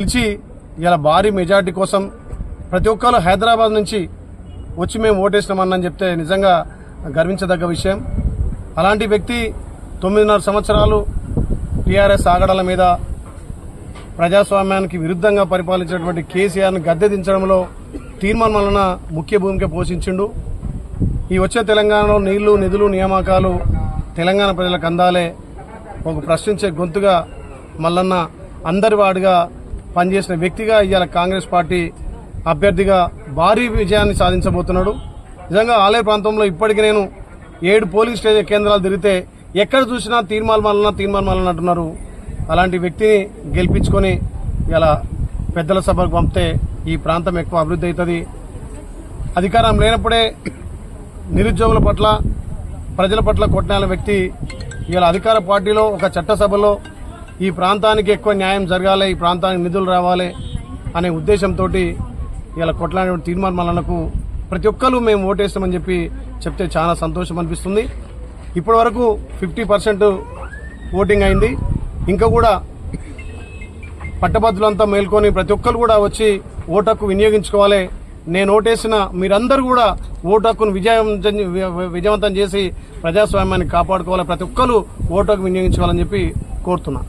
పిలిచి ఇలా భారీ మెజార్టీ కోసం ప్రతి ఒక్కరు హైదరాబాద్ నుంచి వచ్చి మేము ఓటేసినామని చెప్తే నిజంగా గర్వించదగ్గ విషయం. అలాంటి వ్యక్తి తొమ్మిదిన్నర సంవత్సరాలు టీఆర్ఎస్ ఆగడాల మీద ప్రజాస్వామ్యానికి విరుద్ధంగా పరిపాలించినటువంటి కేసీఆర్ను గద్దె దించడంలో తీర్మానం వలన ముఖ్య భూమిక పోషించిండు. ఈ వచ్చే తెలంగాణలో నీళ్ళు నిధులు నియామకాలు తెలంగాణ ప్రజలకు అందాలే ఒక ప్రశ్నించే గొంతుగా మల్లన్న అందరి వాడిగా పనిచేసిన వ్యక్తిగా ఇవాళ కాంగ్రెస్ పార్టీ అభ్యర్థిగా భారీ విజయాన్ని సాధించబోతున్నాడు. నిజంగా ఆలయ ప్రాంతంలో ఇప్పటికి నేను ఏడు పోలింగ్ స్టేజ్ కేంద్రాలు తిరిగితే ఎక్కడ చూసినా తీర్మాల మాలన తీర్మాల మాలన అంటున్నారు. అలాంటి వ్యక్తిని గెలిపించుకొని ఇలా పెద్దల సభకు పంపితే ఈ ప్రాంతం ఎక్కువ అభివృద్ధి అవుతుంది. అధికారం లేనప్పుడే నిరుద్యోగుల పట్ల ప్రజల పట్ల కొట్టిన వ్యక్తి ఇలా అధికార పార్టీలో ఒక చట్టసభలో ఈ ప్రాంతానికి ఎక్కువ న్యాయం జరగాలి ఈ ప్రాంతానికి నిధులు రావాలి అనే ఉద్దేశంతో ఇలా కొట్లాడిన తీర్మానం మల్లన్నకు ప్రతి ఒక్కరు మేము ఓటేస్తామని చెప్పి చెప్తే చాలా సంతోషం అనిపిస్తుంది. ఇప్పటి వరకు ఫిఫ్టీ పర్సెంట్ ఓటింగ్ అయింది. ఇంకా కూడా పట్టభద్రులంతా మేల్కొని ప్రతి ఒక్కరు కూడా వచ్చి ఓటు వినియోగించుకోవాలి. నేను ఓటేసిన మీరందరూ కూడా ఓటు హక్కును విజయవంతం విజయవంతం చేసి ప్రజాస్వామ్యాన్ని కాపాడుకోవాలి. ప్రతి ఒక్కరు ఓటు హక్కు వినియోగించుకోవాలని చెప్పి కోరుతున్నా.